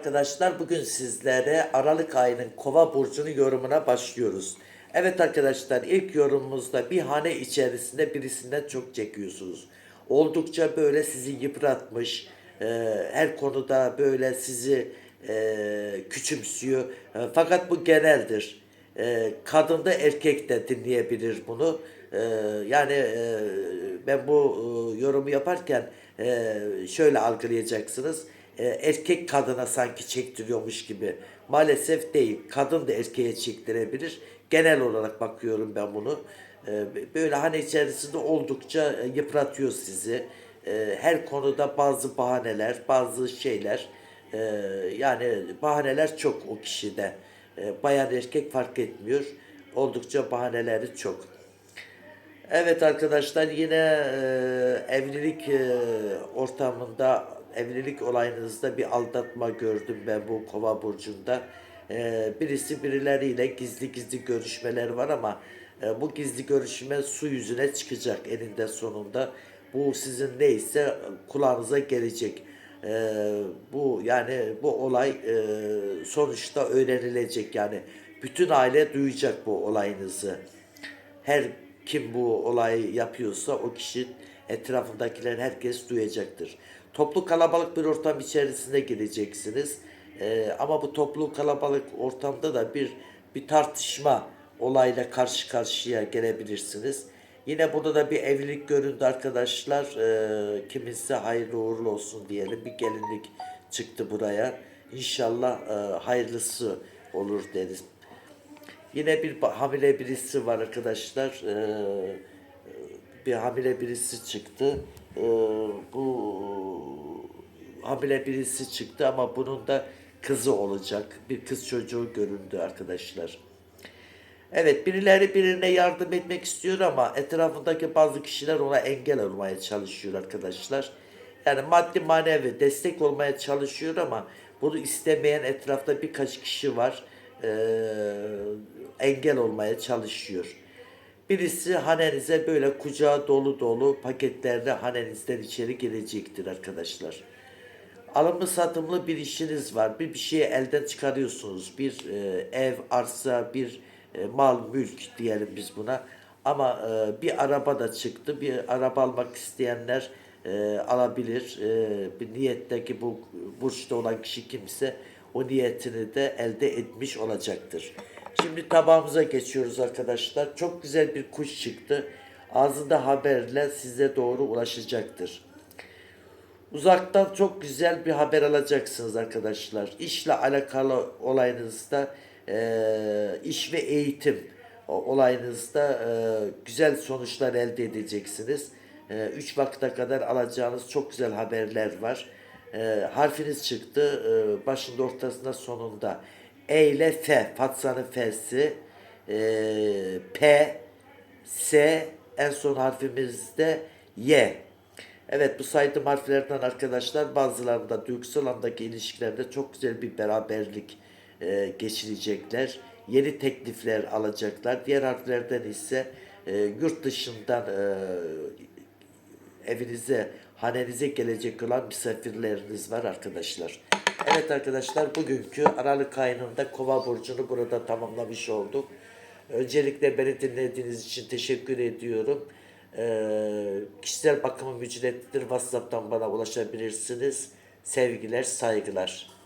Arkadaşlar bugün sizlere Aralık ayının Kova burcunun yorumuna başlıyoruz. Evet arkadaşlar ilk yorumumuzda bir hane içerisinde birisinden çok çekiyorsunuz. Oldukça böyle sizi yıpratmış, e, her konuda böyle sizi e, küçümsüyor. E, fakat bu geneldir. E, kadın da erkek de dinleyebilir bunu. E, yani e, ben bu e, yorumu yaparken e, şöyle algılayacaksınız e, erkek kadına sanki çektiriyormuş gibi. Maalesef değil. Kadın da erkeğe çektirebilir. Genel olarak bakıyorum ben bunu. E, böyle hani içerisinde oldukça e, yıpratıyor sizi. Her konuda bazı bahaneler, bazı şeyler yani bahaneler çok o kişide. E, bayan erkek fark etmiyor. Oldukça bahaneleri çok. Evet arkadaşlar yine evlilik ortamında evlilik olayınızda bir aldatma gördüm ben bu kova burcunda. E, birisi birileriyle gizli gizli görüşmeler var ama e, bu gizli görüşme su yüzüne çıkacak eninde sonunda. Bu sizin neyse kulağınıza gelecek. E, bu yani bu olay e, sonuçta öğrenilecek yani bütün aile duyacak bu olayınızı her kim bu olayı yapıyorsa o kişi etrafındakiler herkes duyacaktır. Toplu kalabalık bir ortam içerisinde gireceksiniz. Ee, ama bu toplu kalabalık ortamda da bir bir tartışma olayla karşı karşıya gelebilirsiniz. Yine burada da bir evlilik göründü arkadaşlar. Ee, kiminse hayırlı uğurlu olsun diyelim. Bir gelinlik çıktı buraya. İnşallah e, hayırlısı olur deriz. Yine bir hamile birisi var arkadaşlar. Ee, bir hamile birisi çıktı. Ee, bu hamile birisi çıktı ama bunun da kızı olacak. Bir kız çocuğu göründü arkadaşlar. Evet birileri birine yardım etmek istiyor ama etrafındaki bazı kişiler ona engel olmaya çalışıyor arkadaşlar. Yani maddi manevi destek olmaya çalışıyor ama bunu istemeyen etrafta birkaç kişi var. Engel olmaya çalışıyor. Birisi hanenize böyle kucağı dolu dolu paketlerle hanenizden içeri gelecektir arkadaşlar. Alımlı satımlı bir işiniz var. Bir bir şeyi elden çıkarıyorsunuz. Bir e, ev, arsa, bir e, mal, mülk diyelim biz buna. Ama e, bir araba da çıktı. Bir araba almak isteyenler e, alabilir. E, bir niyetteki bu burçta olan kişi kimse o niyetini de elde etmiş olacaktır. Şimdi tabağımıza geçiyoruz arkadaşlar. Çok güzel bir kuş çıktı. Ağzında haberle size doğru ulaşacaktır. Uzaktan çok güzel bir haber alacaksınız arkadaşlar. İşle alakalı olayınızda eee, iş ve eğitim olayınızda eee, güzel sonuçlar elde edeceksiniz. 3 vakte kadar alacağınız çok güzel haberler var. Eee, harfiniz çıktı. Eee, başında ortasında sonunda. E ile F. Fatsa'nın F'si. Eee, P, S en son harfimizde Y. Evet bu saydığım harflerden arkadaşlar bazılarında duygusal andaki ilişkilerde çok güzel bir beraberlik e, geçirecekler. Yeni teklifler alacaklar. Diğer harflerden ise e, yurt dışından e, evinize, hanenize gelecek olan misafirleriniz var arkadaşlar. Evet arkadaşlar bugünkü Aralık ayında Kova burcunu burada tamamlamış olduk. Öncelikle beni dinlediğiniz için teşekkür ediyorum. Ee, kişisel bakımım ücretlidir. WhatsApp'tan bana ulaşabilirsiniz. Sevgiler, saygılar.